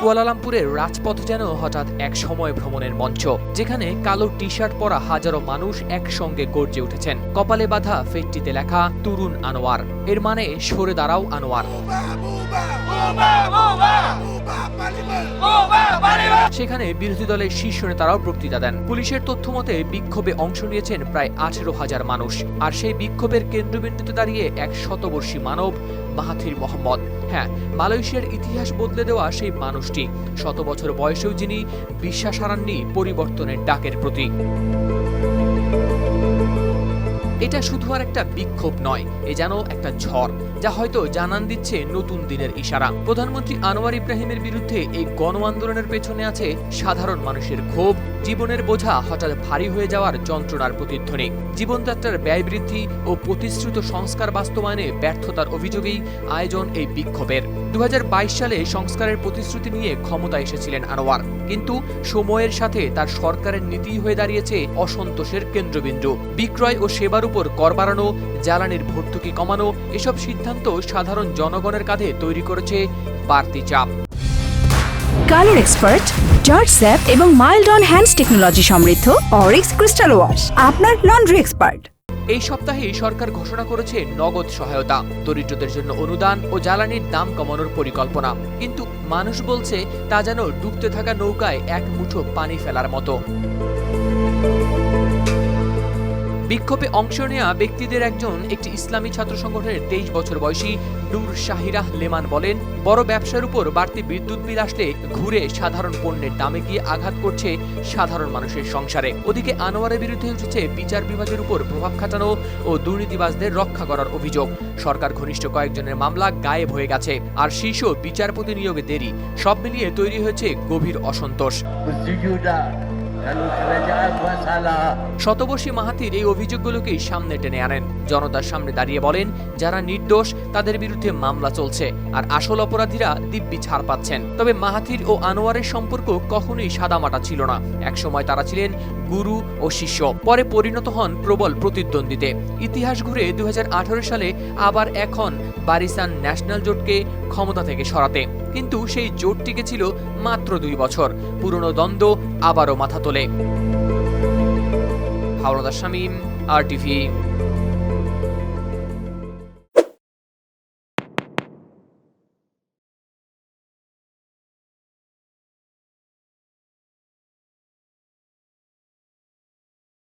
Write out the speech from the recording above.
কুয়ালালামপুরের রাজপথ যেন হঠাৎ এক সময় ভ্রমণের মঞ্চ যেখানে কালো টি শার্ট পরা হাজারো মানুষ একসঙ্গে গর্জে উঠেছেন। কপালে বাঁধা ফেটটিতে লেখা তরুণ আনোয়ার। এর মানে সরে দাঁড়াও আনোয়ার। সেখানে বিরোধী দলের শীর্ষ নেতারাও বক্তৃতা দেন। পুলিশের তথ্য মতে বিক্ষোভে অংশ নিয়েছেন প্রায় আঠেরো হাজার মানুষ। আর সেই বিক্ষোভের কেন্দ্রবিন্দুতে দাঁড়িয়ে এক শতবর্ষী মানব, মাহাথির মোহাম্মদ। হ্যাঁ মালয়েশিয়ার ইতিহাস বদলে দেওয়া সেই মানুষটি। শত বছর বয়সেও যিনি বিশ্বাস হারাননি পরিবর্তনের ডাকের প্রতি এটা শুধু আর একটা বিক্ষোভ নয়, এ যেন একটা ঝড়, যা হয়তো জানান দিচ্ছে নতুন দিনের ইশারা। প্রধানমন্ত্রী আনোয়ার ইব্রাহিমের বিরুদ্ধে এই গণ আন্দোলনের পেছনে আছে সাধারণ মানুষের ক্ষোভ, জীবনের বোঝা হঠাৎ ভারী হয়ে যাওয়ার যন্ত্রণার প্রতিধ্বনি। জীবনযাত্রার ব্যয় বৃদ্ধি ও প্রতিশ্রুত সংস্কার বাস্তবায়নে ব্যর্থতার অভিযোগেই আয়োজন এই বিক্ষোভের। দু হাজার বাইশ সালে সংস্কারের প্রতিশ্রুতি নিয়ে ক্ষমতা এসেছিলেন আনোয়ার, কিন্তু সময়ের সাথে তার সরকারের নীতি হয়ে দাঁড়িয়েছে অসন্তোষের কেন্দ্রবিন্দু। বিক্রয় ও সেবার উপর কর বাড়ানো জ্বালানির ভর্তুকি কমানো এসব সিদ্ধান্ত সাধারণ জনগণের কাঁধে তৈরি করেছে বাড়তি চাপ। কালার এক্সপার্ট জর্জ স্যাপ এবং মাইল্ড অন হ্যান্ডস টেকনোলজি সমৃদ্ধ অরিক্স ক্রিস্টাল ওয়াশ আপনার লন্ড্রি এক্সপার্ট। এই সপ্তাহে সরকার ঘোষণা করেছে নগদ সহায়তা দরিদ্রদের জন্য অনুদান ও জ্বালানির দাম কমানোর পরিকল্পনা। কিন্তু মানুষ বলছে তা যেন ডুবতে থাকা নৌকায় এক মুঠো পানি ফেলার মতো। বিক্ষোভে অংশ নেওয়া ব্যক্তিদের একজন একটি ইসলামী ছাত্র সংগঠনের তেইশ বছর বয়সী নূর শাহিরাহ লেমান বলেন, বড় ব্যবসার উপর বাড়তি বিদ্যুৎ বিল আসলে ঘুরে সাধারণ পণ্যের দামে গিয়ে আঘাত করছে সাধারণ মানুষের সংসারে। ওদিকে আনোয়ারের বিরুদ্ধে উঠেছে বিচার বিভাগের উপর প্রভাব খাটানো ও দুর্নীতিবাজদের রক্ষা করার অভিযোগ। সরকার ঘনিষ্ঠ কয়েকজনের মামলা গায়েব হয়ে গেছে, আর শীর্ষ বিচারপতি নিয়োগে দেরি। সব মিলিয়ে তৈরি হয়েছে গভীর অসন্তোষ। শতবর্ষী মাহাতির এই অভিযোগগুলোকেই সামনে টেনে আনেন। জনতার সামনে দাঁড়িয়ে বলেন, যারা নির্দোষ, তাদের বিরুদ্ধে মামলা চলছে আর আসল অপরাধীরা দিব্যি ছাড় পাচ্ছেন। তবে মাহাথির ও আনোয়ারের সম্পর্ক কখনোই সাদামাটা ছিল না। একসময় তারা ছিলেন গুরু ও শিষ্য, পরে পরিণত হন প্রবল প্রতিদ্বন্দ্বিতে। ইতিহাস ঘুরে দু হাজার আঠারো সালে আবার এখন বারিসান ন্যাশনাল জোটকে ক্ষমতা থেকে সরাতে। কিন্তু সেই জোট টিকে ছিল মাত্র দুই বছর। পুরনো দ্বন্দ্ব আবারও মাথা তোলে। হাওড়াদার শামীম, আর টিভি